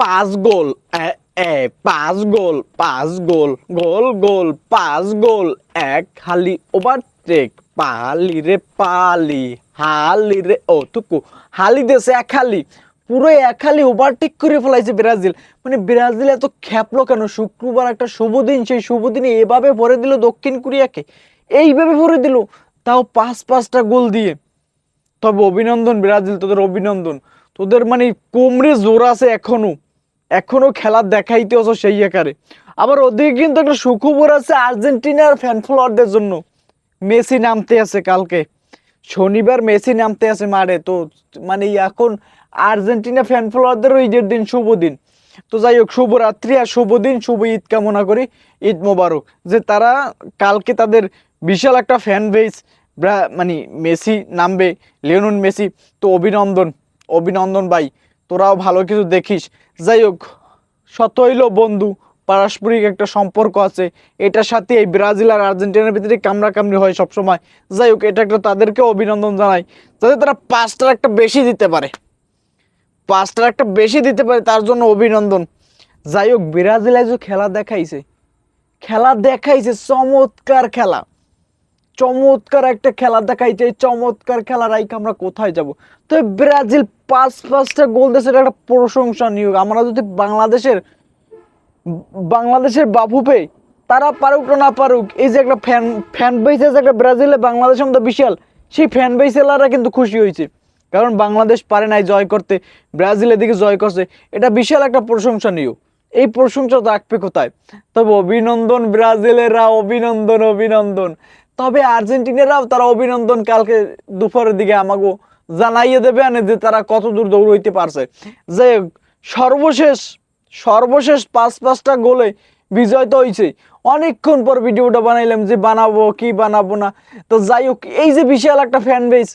পাঁচ গোল, এ পাঁচ গোল পাঁচ গোল গোল গোল, পাঁচ গোল, এক হালি, ওভারটেক, পালি রে পালি, হালি রে, ও, টুকু, হালি দেশে এক হালি, পুরো এক হালি ওভারটেক করে ফেলাইছে ব্রাজিল। মানে ব্রাজিল এত খ্যাপলো কেন? শুক্রবার একটা শুভ দিন, সেই শুভ দিনে এভাবে ভরে দিল দক্ষিণ কোরিয়াকে। এইভাবে ভরে দিল, তাও পাঁচ, পাঁচটা গোল দিয়ে। তবে অভিনন্দন ব্রাজিল, তোদের অভিনন্দন। তোদের মানে কোমরে জোর আছে এখনও। এখনও খেলা দেখাইতে আছো সেই আকারে। আবার ওদিকে কিন্তু একটা সুখবর আছে আর্জেন্টিনার ফ্যান ফলোয়ারদের জন্য। মেসি নামতে আছে কালকে। শনিবার মেসি নামতে আছে মারে তো মানে এখন আর্জেন্টিনা ফ্যান ফলোয়ারদেরও ঈদের দিন শুভ দিন। তো যাই হোক, শুভরাত্রি আর শুভ দিন, শুভ ঈদ কামনা করি। ঈদ মোবারক। যে তারা কালকে তাদের বিশাল একটা ফ্যান বেস মানে মেসি নামবে লিওনন মেসি। তো অভিনন্দন অভিনন্দন ভাই। তোরাও ভালো কিছু দেখিস। যাই হোক শত হইল বন্ধু, পারস্পরিক একটা সম্পর্ক আছে। এটার সাথে এই ব্রাজিল আর আর্জেন্টিনার ভিতরে কামড়া কামড়ি হয় সবসময়। যাই হোক, এটা একটা তাদেরকে অভিনন্দন জানাই, যাতে তারা পাঁচটার একটা বেশি দিতে পারে। পাঁচটার একটা বেশি দিতে পারে, তার জন্য অভিনন্দন। যাই হোক, ব্রাজিল খেলা দেখাইছে। খেলা দেখাইছে, চমৎকার খেলা। চমৎকার একটা খেলা দেখাইছে। এই চমৎকার খেলা রাইকে আমরা কোথায় যাব? তো ব্রাজিল পাঁচ পাঁচটা গোল দেশের একটা প্রশংসনীয়। আমরা যদি বাংলাদেশের বাংলাদেশের বাফুপে তারা পারুক না পারুক, এই যে একটা ফ্যান ফ্যান বেস আছে একটা ব্রাজিলে, বাংলাদেশের মধ্যে বিশাল, সেই ফ্যান বেসেলারা কিন্তু খুশি হয়েছে। কারণ বাংলাদেশ পারে নাই জয় করতে ব্রাজিলের দিকে জয় করছে, এটা বিশাল একটা প্রশংসনীয়। এই প্রশংসা রাখবে কোথায়? তবে অভিনন্দন ব্রাজিলেরা অভিনন্দন অভিনন্দন। তবে আর্জেন্টিনারাও তারা অভিনন্দন কালকে দুপুরের দিকে আমাকে জানাইয়ে দেবে আনে যে তারা কত দূর দৌড়াইতে পারছে। যে সর্বশেষ সর্বশেষ পাঁচ পাঁচটা গোলে বিজয় তো হয়েছে অনেকক্ষণ পর ভিডিওটা বানাইলাম যে বানাবো, কি বানাবো না। তো যাই হোক, এই যে বিশাল একটা ফ্যান বেস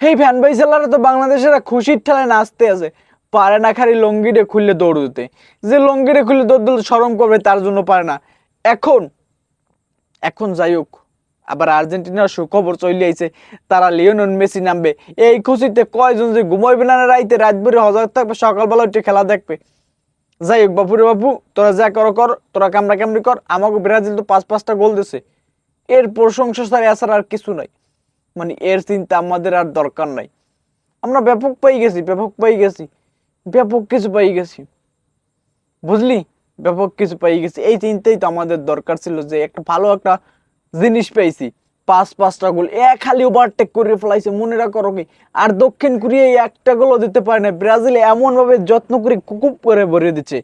এই ফ্যান বেসেলারা তো বাংলাদেশেরা খুশির ঠেলায় নাচতে আছে। পারে না খালি লঙ্গিরে খুললে দৌড় দিতে। যে লঙ্গিরে খুললে দৌড় দিলে সরম করবে তার জন্য পারে না। এখন এখন যাই হোক আবার আর্জেন্টিনার সুখবর চলে আইছে, তারা লিওনন মেসি নামবে। এই খুশিতে কয়জন যে ঘুমাইবে না রাইতে রাত ভরে হজার থাকবে, সকালবেলা উঠে খেলা দেখবে। যাই হোক বাপুরে বাপু, তোরা যা কর কর, তোরা কামড়া কামড়ি কর, আমাকে ব্রাজিল তো পাঁচ পাঁচটা গোল দিছে। এর প্রশংসা ছাড়া এছাড়া আর কিছু নাই। মানে এর চিন্তা আমাদের আর দরকার নাই। আমরা ব্যাপক পাই গেছি, ব্যাপক পাই গেছি, ব্যাপক কিছু পাই গেছি। বুঝলি? ব্যাপক কিছু পাই গেছি। এই চিন্তাই তো আমাদের দরকার ছিল যে একটা ভালো একটা জিনিস পেয়েছি। পাঁচ, পাঁচটা গোল এক খালি ওভারটেক করে ফেলাইছে, মনে রাখো কি আর দক্ষিণ কোরিয়া একটা গোলও দিতে পারে না ব্রাজিল এমন ভাবে যত্ন করে কুকুপ করে ভরে দিচ্ছে।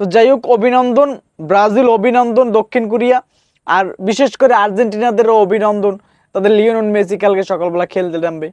তো যাই হোক, অভিনন্দন। ব্রাজিল অভিনন্দন, দক্ষিণ কোরিয়া। আর বিশেষ করে আর্জেন্টিনাদেরও অভিনন্দন। তাদের লিওনন মেসি কালকে সকালবেলা খেলতে নামবে।